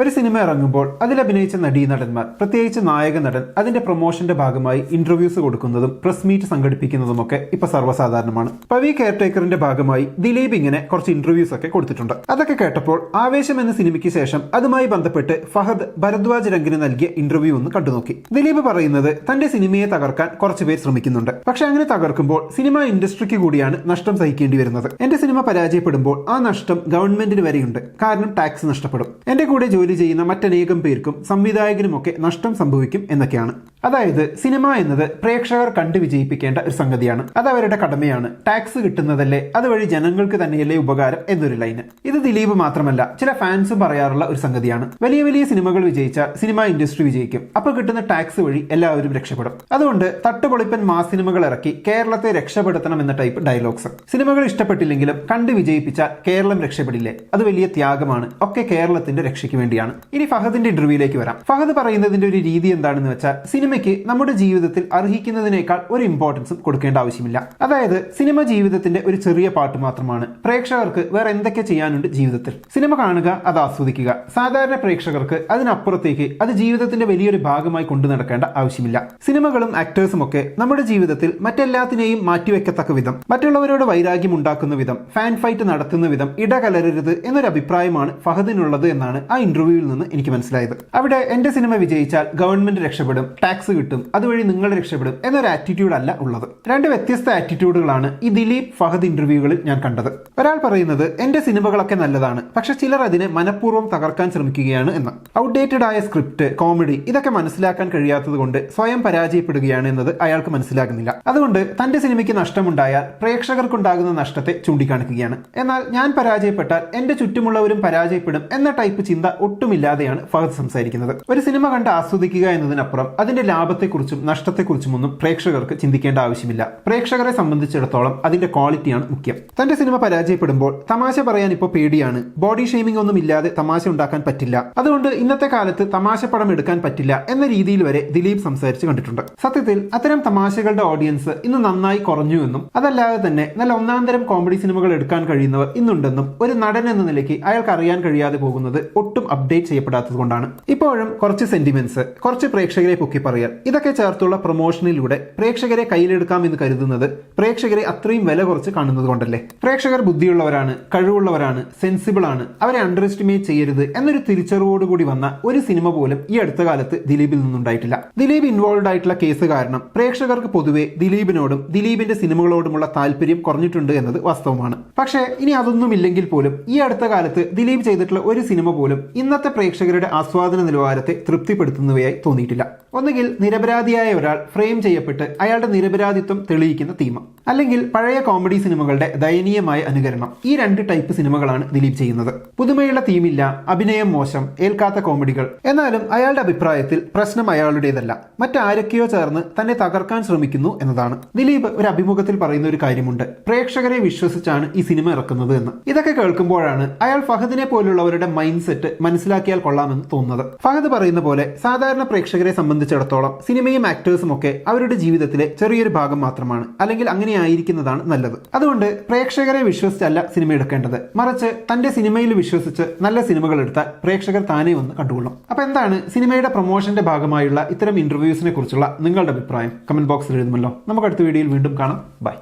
ഒരു സിനിമ ഇറങ്ങുമ്പോൾ അതിൽ അഭിനയിച്ച നടീനടന്മാർ പ്രത്യേകിച്ച് നായക നടൻ അതിന്റെ പ്രൊമോഷന്റെ ഭാഗമായി ഇന്റർവ്യൂസ് കൊടുക്കുന്നതും പ്രസ് മീറ്റ് സംഘടിപ്പിക്കുന്നതും ഒക്കെ ഇപ്പൊ സർവസാധാരണമാണ്. പവി കെയർടേക്കറിന്റെ ഭാഗമായി ദിലീപ് ഇങ്ങനെ കുറച്ച് ഇന്റർവ്യൂസ് ഒക്കെ കൊടുത്തിട്ടുണ്ട്. അതൊക്കെ കേട്ടപ്പോൾ ആവേശം എന്ന സിനിമയ്ക്ക് ശേഷം അതുമായി ബന്ധപ്പെട്ട് ഫഹദ് ഭരദ്വാജ് രംഗിന് നൽകിയ ഇന്റർവ്യൂ ഒന്ന് കണ്ടുനോക്കി. ദിലീപ് പറയുന്നത് തന്റെ സിനിമയെ തകർക്കാൻ കുറച്ചുപേർ ശ്രമിക്കുന്നുണ്ട്. പക്ഷെ അങ്ങനെ തകർക്കുമ്പോൾ സിനിമ ഇൻഡസ്ട്രിക്ക് കൂടിയാണ് നഷ്ടം സഹിക്കേണ്ടി വരുന്നത്. എന്റെ സിനിമ പരാജയപ്പെടുമ്പോൾ ആ നഷ്ടം ഗവൺമെന്റിന് വരെയുണ്ട്. കാരണം ടാക്സ് നഷ്ടപ്പെടും. എന്റെ കൂടെ ജോലി ചെയ്യുന്ന മറ്റനേകം പേർക്കും സംവിധായകനുമൊക്കെ നഷ്ടം സംഭവിക്കും എന്നൊക്കെയാണ്. അതായത് സിനിമ എന്നത് പ്രേക്ഷകർ കണ്ടു വിജയിപ്പിക്കേണ്ട ഒരു സംഗതിയാണ്. അത് അവരുടെ കടമയാണ്. ടാക്സ് കിട്ടുന്നതല്ലേ? അതുവഴി ജനങ്ങൾക്ക് തന്നെയല്ലേ ഉപകാരം എന്നൊരു ലൈന്. ഇത് ദിലീപ് മാത്രമല്ല ചില ഫാൻസും പറയാറുള്ള ഒരു സംഗതിയാണ്. വലിയ വലിയ സിനിമകൾ വിജയിച്ച സിനിമ ഇൻഡസ്ട്രി വിജയിക്കും. അപ്പോൾ കിട്ടുന്ന ടാക്സ് വഴി എല്ലാവരും രക്ഷപ്പെടും. അതുകൊണ്ട് തട്ടുപൊളിപ്പൻ മാസ് സിനിമകൾ ഇറക്കി കേരളത്തെ രക്ഷപ്പെടുത്തണം എന്ന ടൈപ്പ് ഡയലോഗ്സ് സിനിമകൾ ഇഷ്ടപ്പെട്ടില്ലെങ്കിലും കണ്ടു വിജയിപ്പിച്ചാൽ കേരളം രക്ഷപ്പെടില്ലേ? അത് വലിയ ത്യാഗമാണ്. ഒക്കെ കേരളത്തിന്റെ രക്ഷയ്ക്ക് വേണ്ടിയാണ്. ഇനി ഫഹദിന്റെ ഇന്റർവ്യൂയിലേക്ക് വരാം. ഫഹദ് പറയുന്നതിന്റെ ഒരു രീതി എന്താണെന്ന് വെച്ചാൽ സിനിമയ്ക്ക് നമ്മുടെ ജീവിതത്തിൽ അർഹിക്കുന്നതിനേക്കാൾ ഒരു ഇമ്പോർട്ടൻസും കൊടുക്കേണ്ട ആവശ്യമില്ല. അതായത് സിനിമ ജീവിതത്തിന്റെ ഒരു ചെറിയ പാട്ട് മാത്രമാണ്. പ്രേക്ഷകർക്ക് വേറെ എന്തൊക്കെ ചെയ്യാനുണ്ട് ജീവിതത്തിൽ? സിനിമ കാണുക അത് ആസ്വദിക്കുക. സാധാരണ പ്രേക്ഷകർക്ക് അതിനപ്പുറത്തേക്ക് അത് ജീവിതത്തിന്റെ വലിയൊരു ഭാഗമായി കൊണ്ടു നടക്കേണ്ട ആവശ്യമില്ല. സിനിമകളും ആക്ടേഴ്സും ഒക്കെ നമ്മുടെ ജീവിതത്തിൽ മറ്റെല്ലാത്തിനെയും മാറ്റിവെക്കത്തക്ക വിധം മറ്റുള്ളവരോട് വൈരാഗ്യം ഉണ്ടാക്കുന്ന വിധം ഫാൻ ഫൈറ്റ് നടത്തുന്ന വിധം ഇടകലരരുത് എന്നൊരു അഭിപ്രായമാണ് ഫഹദിനുള്ളത് എന്നാണ് ആ ഇന്റർവ്യൂവിൽ നിന്ന് എനിക്ക് മനസ്സിലായത്. അവിടെ എന്റെ സിനിമ വിജയിച്ചാൽ ഗവൺമെന്റ് രക്ഷപ്പെടും ടാക്സ് കിട്ടും അതുവഴി നിങ്ങൾ രക്ഷപ്പെടും എന്നൊരു ആറ്റിറ്റ്യൂഡ് അല്ല ഉള്ളത്. രണ്ട് വ്യത്യസ്ത ആറ്റിറ്റ്യൂഡുകളാണ് ഈ ദിലീപ് ഫഹദ് ഇന്റർവ്യൂകളിൽ ഞാൻ കണ്ടത്. ഒരാൾ പറയുന്നത് എന്റെ സിനിമകളൊക്കെ നല്ലതാണ് പക്ഷെ ചിലർ അതിനെ മനഃപൂർവം തകർക്കാൻ ശ്രമിക്കുകയാണ് എന്ന്. ഔട്ട്ഡേറ്റഡ് ആയ സ്ക്രിപ്റ്റ് കോമഡി ഇതൊക്കെ മനസ്സിലാക്കാൻ കഴിയാത്തത് കൊണ്ട് സ്വയം പരാജയപ്പെടുകയാണ് എന്നത് അയാൾക്ക് മനസ്സിലാകുന്നില്ല. അതുകൊണ്ട് തന്റെ സിനിമയ്ക്ക് നഷ്ടമുണ്ടായാൽ പ്രേക്ഷകർക്കുണ്ടാകുന്ന നഷ്ടത്തെ ചൂണ്ടിക്കാണിക്കുകയാണ്. എന്നാൽ ഞാൻ പരാജയപ്പെട്ടാൽ എന്റെ ചുറ്റുമുള്ളവരും പരാജയപ്പെടും എന്ന ടൈപ്പ് ചിന്ത ഒട്ടുമില്ലാതെയാണ് ഫഹദ് സംസാരിക്കുന്നത്. ഒരു സിനിമ കണ്ട് ആസ്വദിക്കുക എന്നതിനപ്പുറം അതിന്റെ ലാഭത്തെക്കുറിച്ചും നഷ്ടത്തെക്കുറിച്ചും ഒന്നും പ്രേക്ഷകർക്ക് ചിന്തിക്കേണ്ട ആവശ്യമില്ല. പ്രേക്ഷകരെ സംബന്ധിച്ചിടത്തോളം അതിന്റെ ക്വാളിറ്റിയാണ് മുഖ്യം. തന്റെ സിനിമ പരാജയപ്പെടുമ്പോൾ തമാശ പറയാൻ ഇപ്പോൾ പേടിയാണ്. ബോഡി ഷെയ്മിംഗ് ഒന്നും ഇല്ലാതെ തമാശ ഉണ്ടാക്കാൻ പറ്റില്ല. അതുകൊണ്ട് ഇന്നത്തെ കാലത്ത് തമാശ പടം എടുക്കാൻ പറ്റില്ല എന്ന രീതിയിൽ വരെ ദിലീപ് സംസാരിച്ച് കണ്ടിട്ടുണ്ട്. സത്യത്തിൽ അത്തരം തമാശകളുടെ ഓഡിയൻസ് ഇന്ന് നന്നായി കുറഞ്ഞു എന്നും അതല്ലാതെ തന്നെ നല്ല ഒന്നാന്തരം കോമഡി സിനിമകൾ എടുക്കാൻ കഴിയുന്നവർ ഇന്നുണ്ടെന്നും ഒരു നടൻ എന്ന നിലയ്ക്ക് അയാൾക്ക് അറിയാൻ കഴിയാതെ പോകുന്നത് ഒട്ടും അപ്ഡേറ്റ് ചെയ്യപ്പെടാത്തത് കൊണ്ടാണ്. ഇപ്പോഴും കുറച്ച് സെന്റിമെന്റ്സ് കുറച്ച് പ്രേക്ഷകരെ പൊക്കി പറയൽ ഇതൊക്കെ ചേർത്തുള്ള പ്രൊമോഷനിലൂടെ പ്രേക്ഷകരെ കയ്യിലെടുക്കാം എന്ന് കരുതുന്നത് പ്രേക്ഷകരെ അത്രയും വില കുറച്ച് കാണുന്നത് കൊണ്ടല്ലേ. പ്രേക്ഷകർ ബുദ്ധിയുള്ളവരാണ് കഴിവുള്ളവരാണ് സെൻസിബിൾ ആണ്. അവരെ അണ്ടർ എസ്റ്റിമേറ്റ് ചെയ്യരുത് എന്നൊരു തിരിച്ചറിവോടുകൂടി വന്ന ഒരു സിനിമ പോലും ഈ അടുത്ത കാലത്ത് ദിലീപിൽ നിന്നുണ്ടായിട്ടില്ല. ദിലീപ് ഇൻവോൾവ് ആയിട്ടുള്ള കേസ് കാരണം പ്രേക്ഷകർക്ക് പൊതുവെ ദിലീപിനോടും ദിലീപിന്റെ സിനിമകളോടുമുള്ള താല്പര്യം കുറഞ്ഞിട്ടുണ്ട് എന്നത് വാസ്തവമാണ്. പക്ഷേ ഇനി അതൊന്നും ഇല്ലെങ്കിൽ പോലും ഈ അടുത്ത കാലത്ത് ദിലീപ് ചെയ്തിട്ടുള്ള ഒരു സിനിമ പോലും ഇന്നത്തെ പ്രേക്ഷകരുടെ ആസ്വാദന നിലവാരത്തെ തൃപ്തിപ്പെടുത്തുന്നവയായി തോന്നിയിട്ടില്ല. ഒന്നുകിൽ നിരപരാധിയായ ഒരാൾ ഫ്രെയിം ചെയ്യപ്പെട്ട് അയാളുടെ നിരപരാധിത്വം തെളിയിക്കുന്ന തീമ. അല്ലെങ്കിൽ പഴയ കോമഡി സിനിമകളുടെ ദയനീയമായ അനുകരണം. ഈ രണ്ട് ടൈപ്പ് സിനിമകളാണ് ദിലീപ് ചെയ്യുന്നത്. പുതുമയുള്ള തീമില്ല അഭിനയം മോശം ഏൽക്കാത്ത കോമഡികൾ. എന്നാലും അയാളുടെ അഭിപ്രായത്തിൽ പ്രശ്നം അയാളുടേതല്ല. മറ്റാരൊക്കെയോ ചേർന്ന് തന്നെ തകർക്കാൻ ശ്രമിക്കുന്നു എന്നതാണ്. ദിലീപ് ഒരു അഭിമുഖത്തിൽ പറയുന്ന ഒരു കാര്യമുണ്ട്. പ്രേക്ഷകരെ വിശ്വസിച്ചാണ് ഈ സിനിമ ഇറക്കുന്നത് എന്ന്. ഇതൊക്കെ കേൾക്കുമ്പോഴാണ് അയാൾ ഫഹദിനെ പോലുള്ളവരുടെ മൈൻഡ് സെറ്റ് മനസ്സിലാക്കിയാൽ കൊള്ളാമെന്ന് തോന്നുന്നത്. ഫഹദ് പറയുന്ന പോലെ സാധാരണ പ്രേക്ഷകരെ സംബന്ധിച്ചിടത്തോളം സിനിമയും ആക്ടേഴ്സും ഒക്കെ അവരുടെ ജീവിതത്തിലെ ചെറിയൊരു ഭാഗം മാത്രമാണ്. അല്ലെങ്കിൽ അങ്ങനെ ആയിരിക്കുന്നതാണ് നല്ലത്. അതുകൊണ്ട് പ്രേക്ഷകരെ വിശ്വസിച്ചല്ല സിനിമ എടുക്കേണ്ടത്. മറിച്ച് തന്റെ സിനിമയിൽ വിശ്വസിച്ച് നല്ല സിനിമകൾ എടുത്താൽ പ്രേക്ഷകർ താനേ വന്ന് കണ്ടുകൊള്ളും. അപ്പൊ എന്താണ് സിനിമയുടെ പ്രൊമോഷന്റെ ഭാഗമായുള്ള ഇത്തരം ഇന്റർവ്യൂസിനെ കുറിച്ചുള്ള നിങ്ങളുടെ അഭിപ്രായം? കമന്റ് ബോക്സിൽ എഴുതുമല്ലോ. നമുക്ക് അടുത്ത വീഡിയോയിൽ വീണ്ടും കാണാം. ബൈ